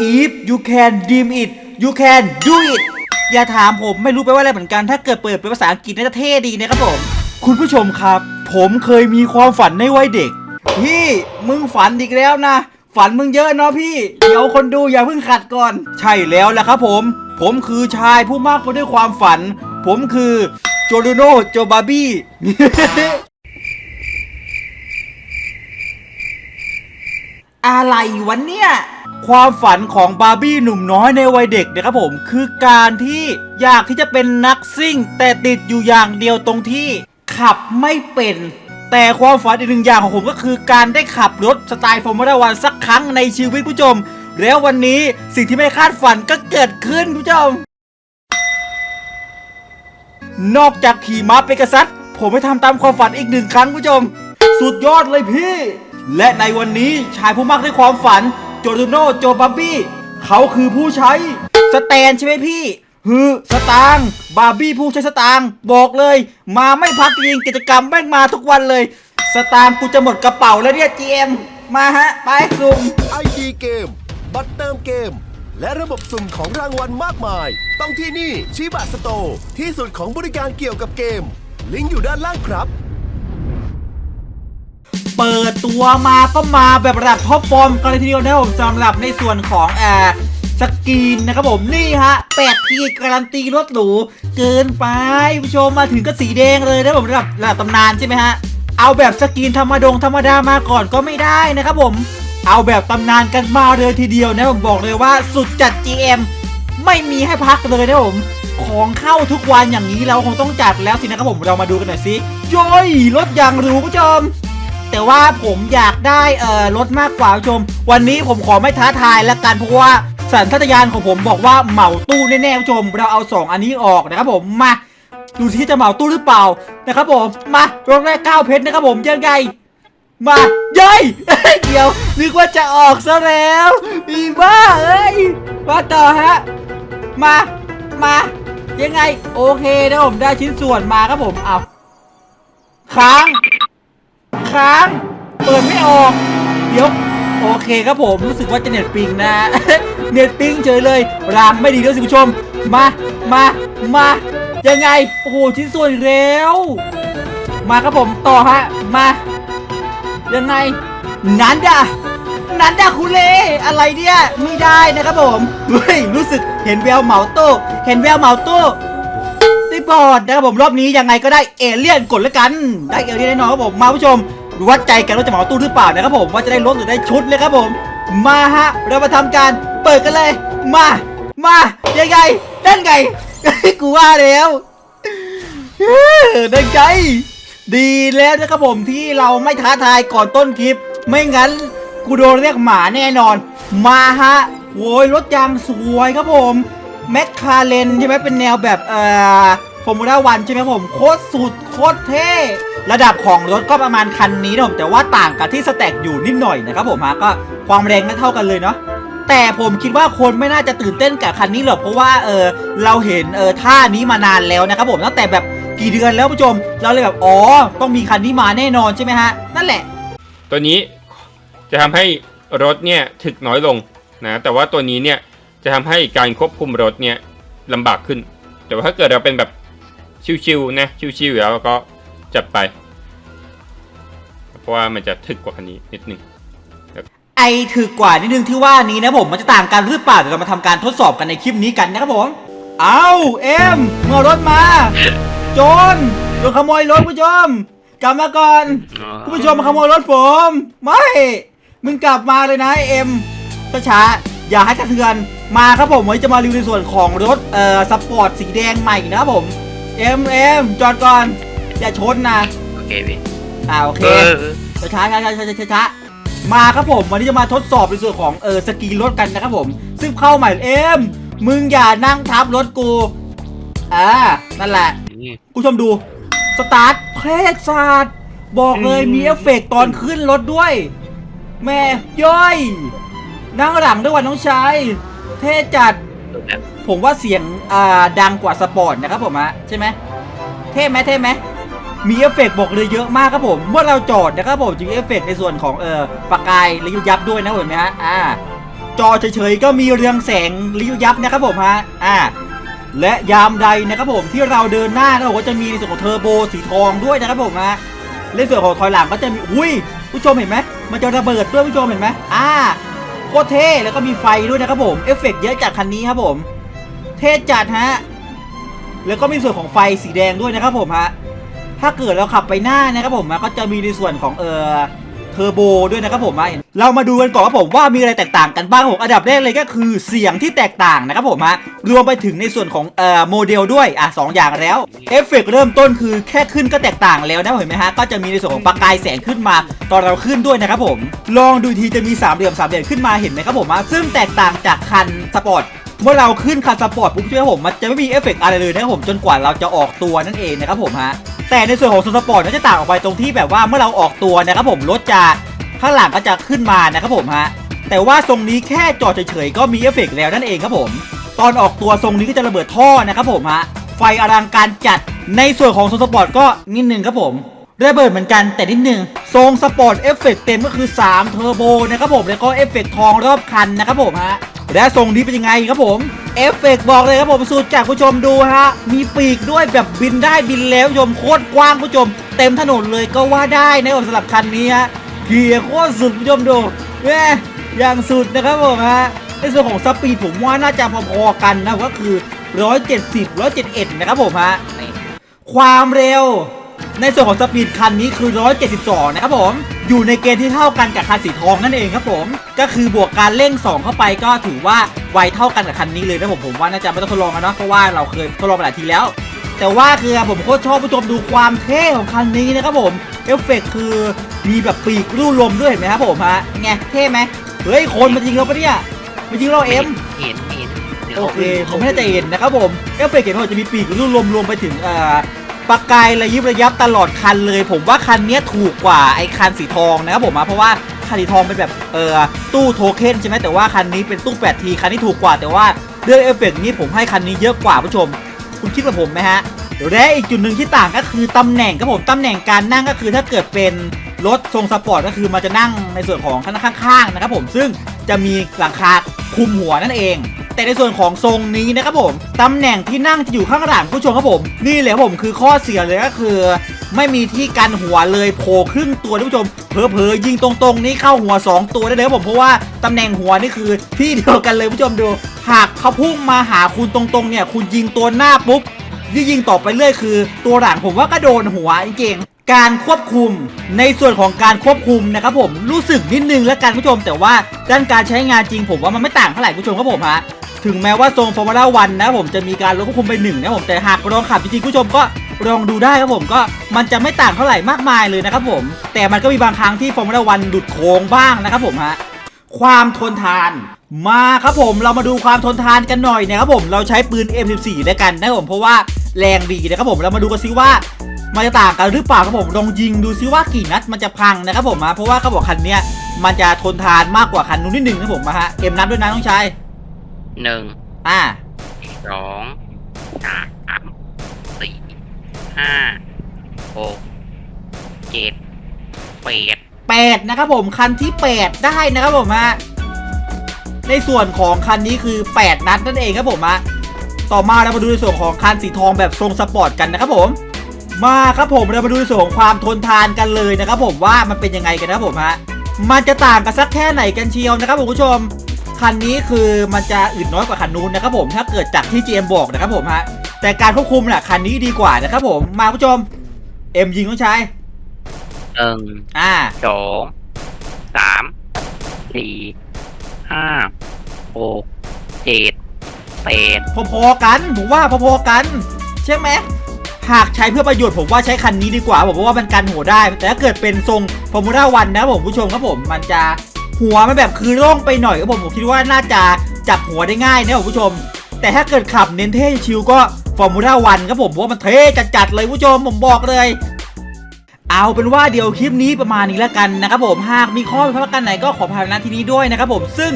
if you can dream it you can do it อย่าถามผมไม่รู้ไปว่าอะไรเหมือนกัน ถ้าเกิดเปิดเป็นภาษาอังกฤษน่าจะเท่ดีนะครับผม คุณผู้ชมครับ ผมเคยมีความฝันในวัยเด็ก พี่มึงฝันอีกแล้วนะ ฝันมึงเยอะเนาะพี่ เดี๋ยวคนดูอย่าเพิ่งขัดก่อน ใช่แล้วแหละครับผม ผมคือชายผู้มากไปด้วยความฝัน ผมคือโจโดโนโจบาบี้อะไรวะเนี่ย ความฝันของบาร์บี้หนุ่มน้อยในวัยเด็กนะครับผม คือการที่อยากที่จะเป็นนักซิ่ง แต่ติดอยู่อย่างเดียวตรงที่ขับไม่เป็น แต่ความฝันอีกหนึ่งอย่างของผมก็คือการได้ขับรถสไตล์ฟอร์มูล่าวันสักครั้งในชีวิตผู้ชม แล้ววันนี้สิ่งที่ไม่คาดฝันก็เกิดขึ้นผู้ชม นอกจากขี่ม้าเปกัสซัสผมไม่ทำตามความฝันอีกหนึ่งครั้งผู้ชม สุดยอดเลยพี่ และในวันนี้ชายผู้มากด้วยความฝัน โจโดโนโจบับบี้ เขาคือผู้ใช้ สแตนใช่ไหมพี่ฮือสตางบาร์บี้ผู้ใช้สตางบอกเลย มาไม่พักจริงกิจกรรมแม่งมาทุกวันเลย สตางกูจะหมดกระเป๋าแล้วเนี่ยจีเอ็มมาฮะ ไปสุ่มไอดีเกม บัตรเติมเกม และระบบสุ่มของรางวัลมากมาย ต้องที่นี่ชิบะสโตที่สุดของบริการเกี่ยวกับเกม ลิงก์อยู่ด้านล่างครับ เปิดตัวมาก็มาแบบระดับท็อปฟอร์มกันเลยทีเดียวนะครับผมสำหรับในส่วนของแอร์สกรีนนะครับผมนี่ฮะแปดทีการันตีรถหรู เกินไปผู้ชมมาถึงก็สีแดงเลยนะครับผมระดับระดับตำนานใช่ไหมฮะเอาแบบสกรีนธรรมดงธรรมดามาก่อนก็ไม่ได้นะครับผม เอาแบบตำนานกันมาเลยทีเดียวนะผมบอกเลยว่าสุดจัด GM ไม่มีให้พักเลยนะครับผมของเข้าทุกวันอย่างนี้เราคงต้องจัดแล้วสินะครับผมเรามาดูกันหน่อยสิย้อยรถอย่างหรูผู้ชม แต่ว่าผมอยากได้เอ่อรถมากกว่าชม วันนี้ผมขอไม่ท้าทายละกันเพราะว่าสัญชาตญาณของผมบอกว่าเหมาตู้แน่ๆผู้ชม เราเอา 2 อันนี้ออกนะครับผมมาดูที่จะเหมาตู้หรือเปล่านะครับผมมารถแรกเก้าเพชรนะครับผมยังไงมาเย้ยเดี๋ยวนึกว่าจะออกซะแล้วอีบ้าเอ้ยมาต่อฮะมามายังไง โอเคนะผมได้ชิ้นส่วนมาครับผมเอาค้าง ค้าง เปิดไม่ออก เดี๋ยว โอเคครับผมรู้สึกว่าจะเน็ตปิงนะ เน็ตปิงเฉยเลยรางไม่ดีด้วสิคุณผู้ชม มา มา มา ยังไง โอ้โหชิ้นส่วนอีกแล้วมาครับผมต่อฮะ มา ยังไง นันดานันดาคุเล่อะไรเนี่ยไม่ได้นะครับผมเฮ้ยรู้สึกเห็นแววเหมาโต้เห็นแววเหมาโต้ บอดนะครับผมรอบนี้ยังไงก็ได้เอเลี่ยนกดแล้วกัน ได้เอเลี่ยนแน่นอนครับผมมาผู้ชมวัดใจกันว่าจะเหมาตู้หรือเปล่านะครับผมว่าจะได้รถหรือได้ชุดเลยครับผม มาฮะเรามาทำการเปิดกันเลย มา มายังไงนั่นไงกูว่าแล้วเฮ้ยนั่นไงดีแล้วนะครับผมที่เราไม่ท้าทายก่อนต้นคลิป ไม่งั้นกูโดนเรียกหมาแน่นอน มาฮะโวยรถยางสวยครับผมแมคคาเรนใช่ไหมเป็นแนวแบบเอ่อ อร์มูล่าวันใช่ไหมผมโคตรสุดโคตรเท่ระดับของรถก็ประมาณคันนี้นะผมแต่ว่าต่างกับที่สแต็กอยู่นิดหน่อยนะครับผมฮะก็ความแรงไม่เท่ากันเลยเนาะแต่ผมคิดว่าคนไม่น่าจะตื่นเต้นกับคันนี้หรอกเพราะว่าเออเราเห็นเออท่านี้มานานแล้วนะครับผมตั้งแต่แบบกี่เดือนแล้วผู้ชมเราเลยแบบอ๋อต้องมีคันนี้มาแน่นอนใช่ไหมฮะนั่นแหละ ตัวนี้จะทำให้รถเนี่ยถึกน้อยลงนะแต่ว่าตัวนี้เนี่ยจะทำให้การควบคุมรถเนี่ยลำบากขึ้น แต่ว่าถ้าเกิดเราเป็นแบบ ชิวๆนะชิวๆอยู่แล้วก็จัดไป เพราะว่ามันจะถึกกว่าคันนี้นิดนึงไอถือกว่านิดนึงที่ว่านี้นะผมมันจะต่างกันหรือเปล่าเดี๋ยวเรามาทำการทดสอบกันในคลิปนี้กันนะครับผม เอาเอ็มเมื่อารถมาโจรโดนขโมยรถผู้ชมกลับมาก่อนคุณผู้ชมมาขโมยรถผม ไม่มึงกลับมาเลยนะเอ็มช้าๆอย่าให้กระเทือนมาครับผมวันนี้จะมารีวิวในส่วนของรถเอ่อสปอร์ตสีแดงใหม่นะครับผม เอ็มเอ็มจอดก่อน อย่าชนนะโอเคพี่อ่าโอเค เออช้าๆช้าๆช้าๆช้าๆช้าๆมาครับผม วันนี้จะมาทดสอบในส่วนของเออสกีรถกันนะครับผม ซึ่งเข้าใหม่เอ็มมึงอย่านั่งทับรถกู อ่า นั่นแหละผู้ชมดู สตาร์ทเพลสซาดบอกเลยมีเอฟเฟกต์ตอนขึ้นรถด้วย แม่ย่อย นั่งหลังด้วยวันน้องชาย เท่จัดแบบ ผมว่าเสียงอ่าดังกว่าสปอร์ตนะครับผมอะใช่ไหมเท่ไหมเท่ไหมมีเอฟเฟกต์บอกเลยเยอะมากครับผมเมื่อเราจอดนะครับผมจะมีเอฟเฟกต์ในส่วนของเออปากกายและยุยับด้วยนะเห็นไหมฮะอ่าจอเฉยๆก็มีเรืองแสงลิบยับนะครับผมฮะอ่าและยามใดนะครับผมที่เราเดินหน้านะครับผมก็จะมีในส่วนของเทอร์โบสีทองด้วยนะครับผมฮะในส่วนของถอยหลังก็จะมีอุ้ยผู้ชมเห็นไหมมันจะระเบิดด้วยผู้ชมเห็นไหมอ่า โคตรเท่แล้วก็มีไฟด้วยนะครับผมเอฟเฟกเยอะจากคันนี้ครับผม เท่จัดฮะแล้วก็มีส่วนของไฟสีแดงด้วยนะครับผมฮะถ้าเกิดเราขับไปหน้านะครับผมก็จะมีในส่วนของเออ เทอร์โบด้วยนะครับผมฮะเรามาดูกันก่อนครับผมว่ามีอะไรแตกต่างกันบ้างผมอันดับแรกเลยก็คือเสียงที่แตกต่างนะครับผมฮะรวมไปถึงในส่วนของเอ่อโมเดลด้วยอะสองอย่างแล้วเอฟเฟกต์เริ่มต้นคือแค่ขึ้นก็แตกต่างแล้วนะเห็นไหมฮะก็จะมีในส่วนของประกายแสงขึ้นมา ตอนเราขึ้นด้วยนะครับผม ลองดูทีจะมีสามเหลี่ยมสามเหลี่ยมขึ้นมาเห็นไหมครับผมฮะซึ่งแตกต่างจากคันสปอร์ตเมื่อเราขึ้นคันสปอร์ตปุ๊บใช่ไหมผมมันจะไม่มีเอฟเฟกต์อะไรเลยนะครับผมจนกว่าเราจะออกตัวนั่นเองนะครับผมฮะ แต่ในส่วนของสปอร์ตนั้นจะต่างออกไปตรงที่แบบว่าเมื่อเราออกตัวนะครับผมรถจะข้างหลังก็จะขึ้นมานะครับผมฮะแต่ว่าทรงนี้แค่จอดเฉยๆก็มีเอฟเฟกต์แล้วนั่นเองครับผม ตอนออกตัวทรงนี้ก็จะระเบิดท่อนะครับผมฮะไฟอลังการจัดในส่วนของทรงสปอร์ตก็นิดนึงครับผมระเบิดเหมือนกันแต่นิดนึงทรงสปอร์ตเอฟเฟกต์เต็มก็คือ 3 เทอร์โบนะครับผมแล้วก็เอฟเฟกต์ทองรอบคันนะครับผมฮะ และทรงนี้เป็นยังไงครับผมเอฟเฟกต์บอกเลยครับผมสุดจากผู้ชมดูฮะ มีปีกด้วยแบบบินได้บินแล้วชมโคตรกว้างผู้ชม เต็มถนนเลยก็ว่าได้นะครับสำหรับคันนี้ฮะเกียร์โคตรสุดผู้ชมดูแม่อย่างสุดนะครับผมฮะในส่วนของสปีดผมว่าน่าจะพอๆกันนะก็คือ 170 171 นะครับผมฮะความเร็ว ในส่วนของสปีดคันนี้คือ 172 นะครับผม อยู่ในเกณฑ์ที่เท่ากันกับคันสีทองนั่นเองครับผม ก็คือบวกการเร่ง 2 เข้าไปก็ถือว่าไวเท่ากันกับคันนี้เลยนะผมผมว่าน่าจะไม่ต้องทดลองกันเนาะเพราะว่าเราเคยทดลองมาหลายทีแล้ว แต่ว่าคือผมโคตรชอบผู้ชมดูความเท่ของคันนี้นะครับผม เอฟเฟกต์คือมีแบบปีกรูลมด้วยเห็นไหมครับผมฮะไงเท่ไหมเฮ้ยคนมันยิงเราปะเนี่ยมันยิงเราเอ็มเห็นเห็นดี๋ยวโอขาเควิ่งผมไม่แน่ใจเห็นนะครับผมเอฟเฟกต์เห็นว่าจะมีปีกรุ่นรวมรวมไปถึงเอ่อ ปากกายระยิบระยับตลอดคันเลย ผมว่าคันนี้ถูกกว่าไอ้คันสีทองนะครับผมอะเพราะว่าคันสีทองเป็นแบบเอ่อตู้โทเค็นใช่ไหมแต่ว่าคันนี้เป็นตู้ 8T คันนี้ถูกกว่าแต่ว่าเรื่องเอฟเฟกต์นี้ผมให้คันนี้เยอะกว่าผู้ชม คุณคิดกับผมไหมฮะและอีกจุดหนึ่งที่ต่างก็คือตำแหน่งครับผมตำแหน่งการนั่งก็คือถ้าเกิดเป็นรถทรงสปอร์ตก็คือมันจะนั่งในส่วนของข้างข้างๆนะครับผมซึ่งจะมีหลังคาคุมหัวนั่นเอง แต่ในส่วนของทรงนี้นะครับผมตำแหน่งที่นั่งจะอยู่ข้างหลังผู้ชมครับผม นี่แหละผมคือข้อเสียเลยก็คือ ไม่มีที่กันหัวเลยโผล่ครึ่งตัวท่านผู้ชมเผลอๆยิงตรงๆ นี่เข้าหัว 2 ตัวได้เลยครับผมเพราะว่าตำแหน่งหัวนี่คือที่เดียวกันเลยผู้ชมดู หากเขาพุ่งมาหาคุณตรงๆ เนี่ย คุณยิงตัวหน้าปุ๊บยิ่งยิงต่อไปเรื่อยคือ ตัวหลังผมว่าก็โดนหัวจริงการควบคุมในส่วนของการควบคุมนะครับผมรู้สึกนิดนึงแล้วกันผู้ชม แต่ว่าด้านการใช้งานจริงผมว่ามันไม่ต่างเท่าไหร่ผู้ชมครับผมฮะ ถึงแม้ว่าทรงฟอร์มูล่าวันนะผมจะมีการลดควบคุมไปหนึ่งนะผมแต่หากลองขับจริงๆผู้ชมก็ลองดูได้ครับผมก็มันจะไม่ต่างเท่าไหร่มากมายเลยนะครับผม แต่มันก็มีบางครั้งที่ฟอร์มูล่าวันหลุดโค้งบ้างนะครับผมฮะความทนทานมาครับผมเรามาดูความทนทานกันหน่อยนะครับผมเราใช้ปืน M14 ด้วยกันนะครับผมเพราะว่าแรงดีนะครับผมเรามาดูกันซิว่ามันจะต่างกันหรือเปล่าครับผมลองยิงดูซิว่ากี่นัดมันจะพังนะครับผมมาเพราะว่าเขาบอกคันเนี้ยมันจะทนทานมากกว่าคันนู้นนิดหนึ่งนะครับผมมาฮะเอ็มนับด้วยนะน้องชาย หนึ่งอ่าสองสามสี่ห้าหกเจ็ดแปดแปดนะครับผมคันที่แปดได้นะครับผมฮะในส่วนของคันนี้คือ 8 นัดนั่นเองครับผมฮะต่อมาเรามาดูในส่วนของคันสีทองแบบทรงสปอร์ตกันนะครับผม มาครับผมเรามาดูในส่วนของความทนทานกันเลยนะครับผมว่ามันเป็นยังไงกันนะครับผมฮะมันจะต่างกันสักแค่ไหนกันเชียวนะครับผมผู้ชม คันนี้คือมันจะอื่นน้อยกว่าคันนู้นนะครับผมถ้าเกิดจากที่ GM บอกนะครับผมฮะแต่การควบคุมน่ะคันนี้ดีกว่านะครับผมมาผู้ชมเอ็มยิงต้องใช้หนึ่งอ่าสองสามสี่ห้าหกเจ็ดแปดพอๆกันผมว่าพอๆกันใช่ไหมหากใช้เพื่อประโยชน์ผมว่าใช้คันนี้ดีกว่าผมเพราะว่ามันกันหัวได้ แต่ถ้าเกิดเป็นทรงฟอร์มูล่าวันนะผมผู้ชมครับผมมันจะ หัวมันแบบคือโล่งไปหน่อยครับผมผมคิดว่าน่าจะจับหัวได้ง่ายนะผมผู้ชม แต่ถ้าเกิดขับเน้นเท่ชิวก็ฟอร์มูล่าวันครับผมเพราะว่ามันเท่จัดๆเลยผู้ชมผมบอกเลย เอาเป็นว่าเดี๋ยวคลิปนี้ประมาณนี้แล้วกันนะครับผมหากมีข้อผิดพลาดกันไหนก็ขอพายณที่นี้ด้วยนะครับผมซึ่ง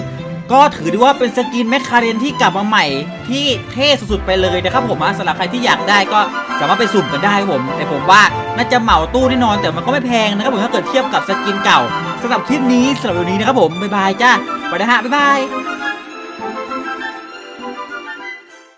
ก็ถือได้ว่าเป็นสกินแมคคาเรนที่กลับมาใหม่ ที่เท่สุดๆไปเลยนะครับผมสำหรับใครที่อยากได้ก็สามารถไปสุ่มกันได้ครับผม แต่ผมว่าน่าจะเหมาตู้แน่นอนแต่มันก็ไม่แพงนะครับผมถ้าเกิดเทียบกับสกินเก่า สำหรับคลิปนี้สำหรับวันนี้นะครับผมบ๊ายบายจ้าไปนะฮะบ๊ายบาย